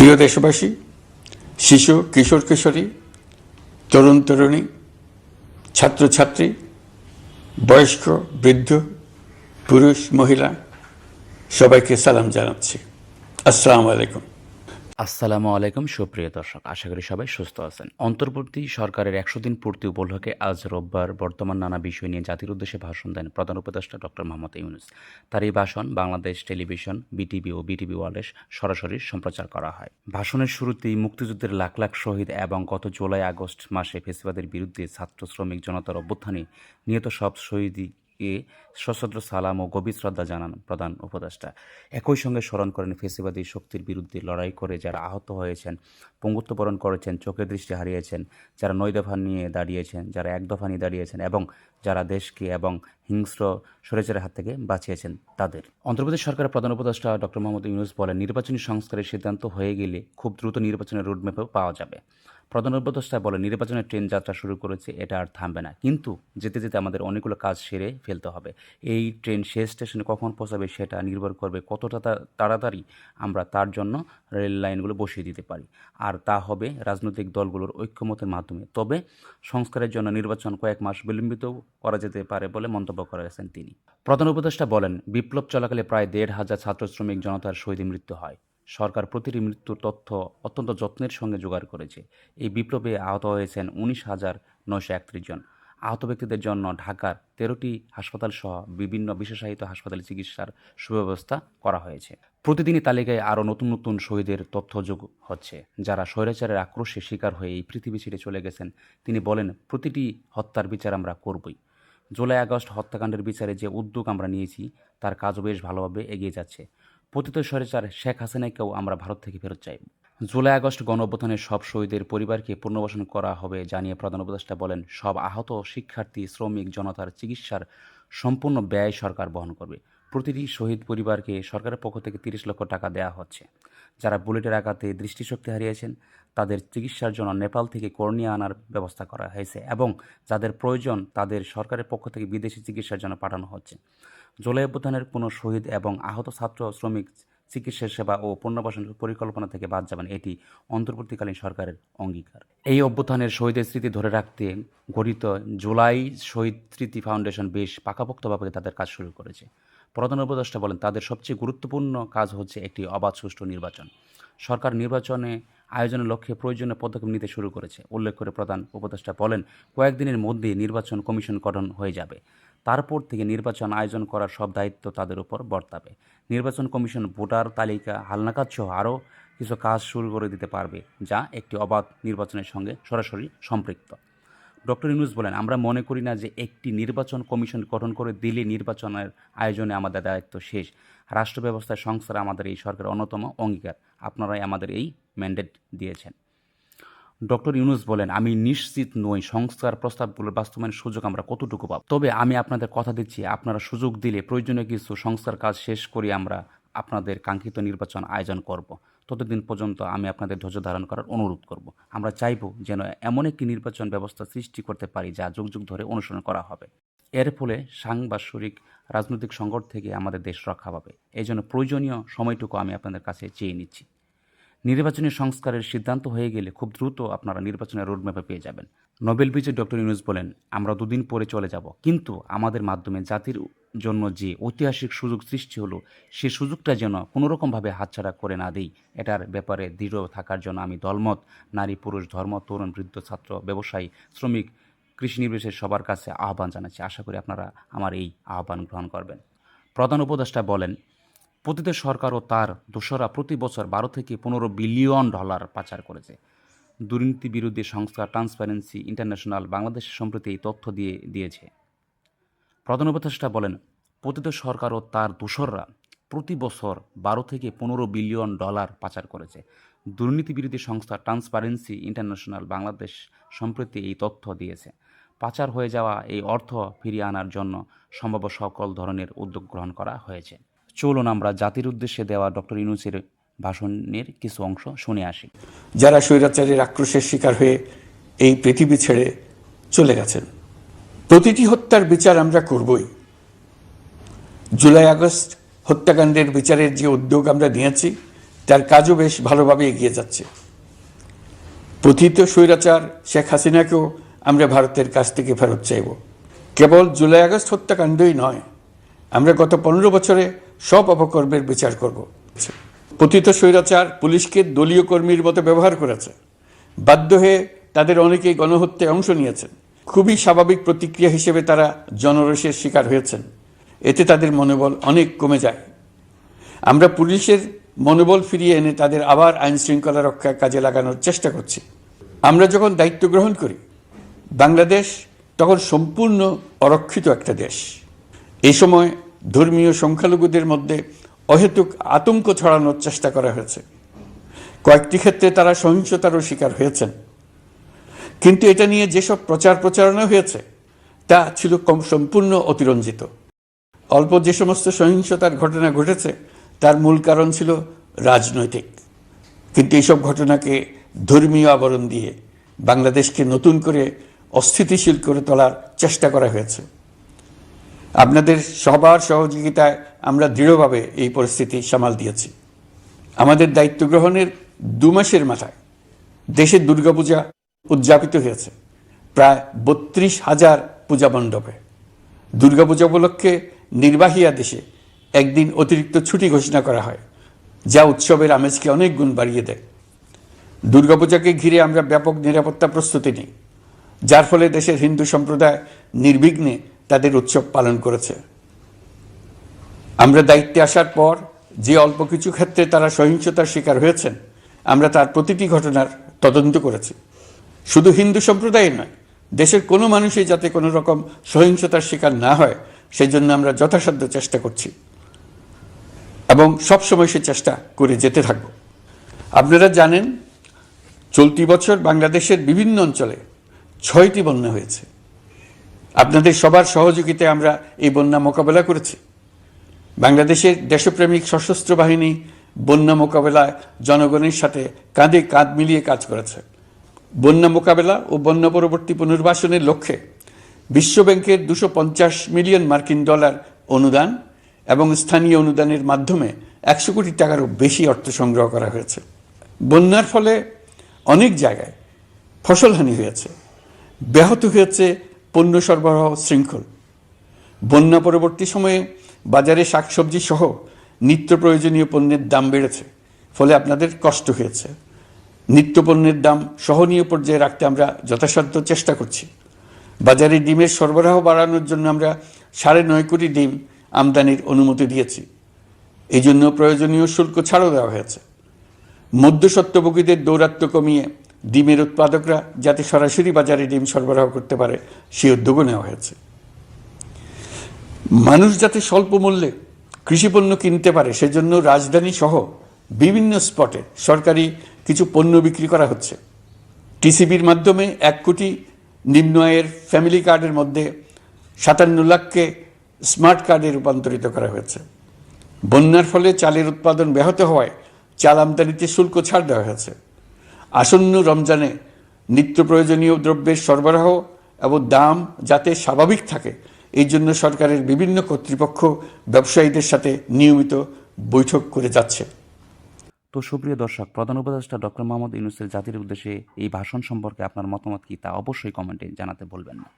প্রিয় দেশবাসী, শিশু, কিশোর, কিশোরী, তরুণ, তরুণী, ছাত্রছাত্রী, বয়স্ক, বৃদ্ধ, পুরুষ, মহিলা, সবাইকে সালাম জানাচ্ছি। আসসালামু আলাইকুম। আসসালামু আলাইকুম, সুপ্রিয় দর্শক। আশা করি সবাই সুস্থ আছেন। অন্তর্বর্তী সরকারের একশো দিন পূর্তি উপলক্ষে আজ রোববার বর্তমান নানা বিষয় নিয়ে জাতির উদ্দেশ্যে ভাষণ দেন প্রধান উপদেষ্টা ডক্টর মোহাম্মদ ইউনুস। তার এই ভাষণ বাংলাদেশ টেলিভিশন, বিটিভি ও বিটিভি ওয়ার্ল্ডে সরাসরি সম্প্রচার করা হয়। ভাষণের শুরুতেই মুক্তিযুদ্ধের লাখ লাখ শহীদ এবং গত জুলাই আগস্ট মাসে ফেসিবাদের বিরুদ্ধে ছাত্র শ্রমিক জনতার অভ্যুত্থানে নিহত সব শহীদই এ সশস্ত্র সালাম ও গভীর শ্রদ্ধা জানান প্রধান উপদেষ্টা। একই সঙ্গে স্মরণ করেন ফেসিবাদী শক্তির বিরুদ্ধে লড়াই করে যারা আহত হয়েছেন পঙ্গুত্ব বরণ করেছেন, চোখের দৃষ্টি হারিয়েছেন, যারা নয় দফা নিয়ে দাঁড়িয়েছেন, যারা এক দফা নিয়ে দাঁড়িয়েছেন এবং যারা দেশকে এবং হিংস্র স্বৈরাচারের হাত থেকে বাঁচিয়েছেন তাদের। অন্ধ্রপ্রদেশ সরকারের প্রধান উপদেষ্টা ডক্টর মোহাম্মদ ইউনুস বলেন, নির্বাচনী সংস্কারের সিদ্ধান্ত হয়ে গেলে খুব দ্রুত নির্বাচনের রোডম্যাপও পাওয়া যাবে। প্রধান উপদেষ্টা বলেন, নির্বাচনের ট্রেন যাত্রা শুরু করেছে, এটা আর থামবে না। কিন্তু যেতে যেতে আমাদের অনেকগুলো কাজ সেরে ফেলতে হবে। এই ট্রেন শেষ স্টেশনে কখন পৌঁছাবে সেটা নির্ভর করবে কতটা তাড়াতাড়ি আমরা তার জন্য রেল লাইনগুলো বসিয়ে দিতে পারি। আর তা হবে রাজনৈতিক দলগুলোর ঐক্যমতের মাধ্যমে। তবে সংস্কারের জন্য নির্বাচন কয়েক মাস বিলম্বিত করা যেতে পারে বলে মন্তব্য করেছেন তিনি। প্রধান উপদেষ্টা বলেন, বিপ্লব চলাকালে প্রায় দেড় হাজার ছাত্র শ্রমিক জনতার শহীদ মৃত্যু হয়। সরকার প্রতিটি মৃত্যুর তথ্য অত্যন্ত যত্নের সঙ্গে জোগাড় করেছে। এই বিপ্লবে আহত হয়েছেন উনিশ হাজার নয়শো একত্রিশ জন। আহত ব্যক্তিদের জন্য ঢাকার তেরোটি হাসপাতাল সহ বিভিন্ন বিশেষায়িত হাসপাতালে চিকিৎসার সুব্যবস্থা করা হয়েছে। প্রতিদিনই তালিকায় আরও নতুন নতুন শহীদের তথ্য যোগ হচ্ছে। যারা স্বৈরাচারের আক্রোশে শিকার হয়ে এই পৃথিবী ছেড়ে চলে গেছেন, তিনি বলেন, প্রতিটি হত্যার বিচার আমরা করবই। জুলাই আগস্ট হত্যাকাণ্ডের বিচারে যে উদ্যোগ আমরা নিয়েছি, তার কাজও বেশ ভালোভাবে এগিয়ে যাচ্ছে। পতিত স্বৈরাচার শেখ হাসিনাকেও আমরা ভারত থেকে ফেরত চাই। জুলাই আগস্ট গণ সব শহীদের পরিবারকে পুনর্বাসন করা হবে জানিয়ে প্রধান উপদেষ্টা বলেন, সব আহত শিক্ষার্থী, শ্রমিক, জনতার চিকিৎসার সম্পূর্ণ ব্যয় সরকার বহন করবে। প্রতিটি শহীদ পরিবারকে সরকারের পক্ষ থেকে তিরিশ লক্ষ টাকা দেওয়া হচ্ছে। যারা বুলেটের আঘাতে দৃষ্টিশক্তি হারিয়েছেন, তাদের চিকিৎসার জন্য নেপাল থেকে কর্নিয়া আনার ব্যবস্থা করা হয়েছে এবং যাদের প্রয়োজন, তাদের সরকারের পক্ষ থেকে বিদেশি চিকিৎসার জন্য পাঠানো হচ্ছে। জুলাই অভ্যুত্থানের কোনো শহীদ এবং আহত ছাত্র, শ্রমিক, চিকিৎসা সেবা ও পুনর্বাসন পরিকল্পনা থেকে বাদ যাবেন এটি অন্তর্বর্তীকালীন সরকারের অঙ্গীকার। এই অভ্যুত্থানের শহীদের স্মৃতি ধরে রাখতে গঠিত জুলাই শহীদ স্মৃতি ফাউন্ডেশন বেশ পাকাপোক্তভাবে তাদের কাজ শুরু করেছে। প্রধান উপদেষ্টা বলেন, তাদের সবচেয়ে গুরুত্বপূর্ণ কাজ হচ্ছে একটি অবাধ সুষ্ঠু নির্বাচন। সরকার নির্বাচনে আয়োজনের লক্ষ্যে প্রয়োজনীয় পদক্ষেপ নিতে শুরু করেছে। উল্লেখ করে প্রধান উপদেষ্টা বলেন, কয়েকদিনের মধ্যেই নির্বাচন কমিশন গঠন হয়ে যাবে। তারপর থেকে নির্বাচন আয়োজন করার সব দায়িত্ব তাদের উপর বর্তাবে। নির্বাচন কমিশন ভোটার তালিকা হালনাকাত সহ আরও কিছু কাজ শুরু করে দিতে পারবে, যা একটি অবাধ নির্বাচনের সঙ্গে সরাসরি সম্পৃক্ত। ডক্টর ইউনুস বলেন, আমরা মনে করি না যে একটি নির্বাচন কমিশন গঠন করে দিলে নির্বাচনের আয়োজনে আমাদের দায়িত্ব শেষ। রাষ্ট্র ব্যবস্থায় সংস্কার আমাদের এই সরকারের অন্যতম অঙ্গীকার। আপনারাই আমাদের এই ম্যান্ডেট দিয়েছেন। ডক্টর ইউনুস বলেন, আমি নিশ্চিত নই, সংস্কার প্রস্তাবগুলোর বাস্তবায়নের সুযোগ আমরা কতটুকু পাব। তবে আমি আপনাদের কথা দিচ্ছি, আপনারা সুযোগ দিলে প্রয়োজনীয় কিছু সংস্কার কাজ শেষ করে আমরা আপনাদের কাঙ্ক্ষিত নির্বাচন আয়োজন করব। ততদিন পর্যন্ত আমি আপনাদের ধৈর্য ধারণ করার অনুরোধ করব। আমরা চাইব যেন এমন একটি নির্বাচন ব্যবস্থা সৃষ্টি করতে পারি, যা যুগ যুগ ধরে অনুসরণ করা হবে। এর ফলে সাংবাসরিক রাজনৈতিক সংকট থেকে আমাদের দেশ রক্ষা পাবে। এই জন্য প্রয়োজনীয় সময়টুকু আমি আপনাদের কাছে চেয়ে নিচ্ছি। নির্বাচনী সংস্কারের সিদ্ধান্ত হয়ে গেলে খুব দ্রুত আপনারা নির্বাচনের রোডম্যাপে পেয়ে যাবেন। নোবেল বিজয়ী ডক্টর ইউনুস বলেন, আমরা দুদিন পরে চলে যাব। কিন্তু আমাদের মাধ্যমে জাতির জন্য যে ঐতিহাসিক সুযোগ সৃষ্টি হলো, সে সুযোগটা যেন কোনোরকমভাবে হাতছাড়া করে না দিই, এটার ব্যাপারে দৃঢ় থাকার জন্য আমি দলমত, নারী, পুরুষ, ধর্ম, তরুণ, বৃদ্ধ, ছাত্র, ব্যবসায়ী, শ্রমিক, কৃষি নির্বিশেষে সবার কাছে আহ্বান জানাচ্ছি। আশা করি আপনারা আমার এই আহ্বান গ্রহণ করবেন। প্রধান উপদেষ্টা বলেন পতিত সরকার ও তার দোসরা প্রতি বছর বারো থেকে পনেরো বিলিয়ন ডলার পাচার করেছে। দুর্নীতি বিরোধী সংস্থা ট্রান্সপারেন্সি ইন্টারন্যাশনাল বাংলাদেশ সম্প্রতি এই তথ্য দিয়ে, দিয়েছে। প্রধান উপদেষ্টা বলেন পতিত সরকার ও তার দোসররা প্রতি বছর বারো থেকে পনেরো বিলিয়ন ডলার পাচার করেছে। দুর্নীতি বিরোধী সংস্থা ট্রান্সপারেন্সি ইন্টারন্যাশনাল বাংলাদেশ সম্প্রতি এই তথ্য দিয়েছে। পাচার হয়ে যাওয়া এই অর্থ ফিরিয়ে আনার জন্য সম্ভাব্য সকল ধরনের উদ্যোগ গ্রহণ করা হয়েছে। চলুন আমরা জাতির উদ্দেশ্যে দেওয়া ডক্টর ইউনুসের ভাষণের কিছু অংশ শুনে আসি। যারা স্বৈরাচারের আক্রোশের শিকার হয়ে এই পৃথিবী ছেড়ে চলে গেছেন, প্রতিটি হত্যার বিচার আমরা করবই। জুলাই আগস্ট হত্যাকাণ্ডের বিচারের যে উদ্যোগ আমরা নিয়েছি, তার কাজও বেশ ভালোভাবে এগিয়ে যাচ্ছে। প্রথিত স্বৈরাচার শেখ হাসিনাকেও আমরা ভারতের কাছ থেকে ফেরত চাইব। কেবল জুলাই আগস্ট হত্যাকাণ্ডই নয়, আমরা গত পনেরো বছরে সব অপকর্মের বিচার করব। পতিত স্বৈরাচার পুলিশকে দলীয় কর্মীর মতো ব্যবহার করেছে। বাধ্য হয়ে তাদের অনেকেই গণহত্যায় অংশ নিয়েছেন। খুবই স্বাভাবিক প্রতিক্রিয়া হিসেবে তারা জনরোষের শিকার হয়েছেন। এতে তাদের মনোবল অনেক কমে যায়। আমরা পুলিশের মনোবল ফিরিয়ে এনে তাদের আবার আইন শৃঙ্খলা রক্ষায় কাজে লাগানোর চেষ্টা করছি। আমরা যখন দায়িত্ব গ্রহণ করি, বাংলাদেশ তখন সম্পূর্ণ অরক্ষিত একটা দেশ। এই সময় ধর্মীয় সংখ্যালঘুদের মধ্যে অহেতুক আতঙ্ক ছড়ানোর চেষ্টা করা হয়েছে। কয়েকটি ক্ষেত্রে তারা সহিংসতারও শিকার হয়েছেন। কিন্তু এটা নিয়ে যেসব প্রচার প্রচারণা হয়েছে, তা ছিল কম সম্পূর্ণ অতিরঞ্জিত। অল্প যে সমস্ত সহিংসতার ঘটনা ঘটেছে, তার মূল কারণ ছিল রাজনৈতিক। কিন্তু এইসব ঘটনাকে ধর্মীয় আবরণ দিয়ে বাংলাদেশকে নতুন করে অস্থিতিশীল করে তোলার চেষ্টা করা হয়েছে। আপনাদের সবার সহযোগিতায় আমরা দৃঢ়ভাবে এই পরিস্থিতি সামাল দিয়েছি। আমাদের দায়িত্ব গ্রহণের দু মাসের মাথায় দেশে দুর্গাপূজা উদযাপিত হয়েছে। প্রায় বত্রিশ হাজার পূজা মণ্ডপে। দুর্গাপূজা উপলক্ষে নির্বাহী আদেশে একদিন অতিরিক্ত ছুটি ঘোষণা করা হয়, যা উৎসবের আমেজকে অনেক গুণ বাড়িয়ে দেয়। দুর্গাপূজাকে ঘিরে আমরা ব্যাপক নিরাপত্তা প্রস্তুতি নিই, যার ফলে দেশের হিন্দু সম্প্রদায় নির্বিঘ্নে তাদের উৎসব পালন করেছে। আমরা দায়িত্বে আসার পর যে অল্প কিছু ক্ষেত্রে তারা সহিংসতার শিকার হয়েছেন, আমরা তার প্রতিটি ঘটনার তদন্ত করেছি। শুধু হিন্দু সম্প্রদায় নয়, দেশের কোনো মানুষই যাতে কোনো রকম সহিংসতার শিকার না হয় সেই জন্য আমরা যথাসাধ্য চেষ্টা করছি এবং সবসময় সে চেষ্টা করে যেতে থাকব। আপনারা জানেন, চলতি বছর বাংলাদেশের বিভিন্ন অঞ্চলে ছয়টি বন্যা হয়েছে। আপনাদের সবার সহযোগিতায় আমরা এই বন্যা মোকাবেলা করেছি। বাংলাদেশের দেশপ্রেমিক সশস্ত্র বাহিনী বন্যা মোকাবেলায় জনগণের সাথে কাঁধে কাঁধ মিলিয়ে কাজ করেছে। বন্যা মোকাবেলা ও বন্যা পরবর্তী পুনর্বাসনের লক্ষ্যে বিশ্বব্যাংকের দুশো পঞ্চাশ মিলিয়ন মার্কিন ডলার অনুদান এবং স্থানীয় অনুদানের মাধ্যমে একশো কোটি টাকারও বেশি অর্থ সংগ্রহ করা হয়েছে। বন্যার ফলে অনেক জায়গায় ফসলহানি হয়েছে। ব্যাহত হয়েছে পণ্য সরবরাহ শৃঙ্খল। বন্যা পরবর্তী সময়ে বাজারে শাকসবজি সহ নিত্য প্রয়োজনীয় পণ্যের দাম বেড়েছে, ফলে আপনাদের কষ্ট হয়েছে। নিত্য পণ্যের দাম সহনীয় পর্যায়ে রাখতে আমরা যথাসাধ্য চেষ্টা করছি। বাজারে ডিমের সরবরাহ বাড়ানোর জন্য আমরা সাড়ে নয় কোটি ডিম আমদানির অনুমতি দিয়েছি। এই জন্য প্রয়োজনীয় শুল্ক ছাড়ও দেওয়া হয়েছে। মধ্যস্বত্বভোগীদের দৌরাত্ম্য কমিয়ে ডিমের উৎপাদকরা যাতে সরাসরি বাজারে ডিম সরবরাহ করতে পারে, সে উদ্যোগও নেওয়া হয়েছে। মানুষ যাতে স্বল্প মূল্যে কৃষিপণ্য কিনতে পারে, সেজন্য রাজধানী সহ বিভিন্ন স্পটে সরকারি কিছু পণ্য বিক্রি করা হচ্ছে। টিসিবির মাধ্যমে এক কোটি নিম্ন আয়ের ফ্যামিলি কার্ডের মধ্যে সাতান্ন লাখকে স্মার্ট কার্ডে রূপান্তরিত করা হয়েছে। বন্যার ফলে চালের উৎপাদন ব্যাহত হওয়ায় চাল আমদানিতে শুল্ক ছাড় দেওয়া হয়েছে। আসন্ন রমজানে নিত্য প্রয়োজনীয় দ্রব্যের সরবরাহ এবং দাম যাতে স্বাভাবিক থাকে, এই জন্য সরকারের বিভিন্ন কর্তৃপক্ষ ব্যবসায়ীদের সাথে নিয়মিত বৈঠক করে যাচ্ছে। তো সুপ্রিয় দর্শক, প্রধান উপদেষ্টা ডক্টর মোহাম্মদ ইউনুসের জাতির উদ্দেশ্যে এই ভাষণ সম্পর্কে আপনার মতামত কি তা অবশ্যই কমেন্টে জানাতে বলবেন না।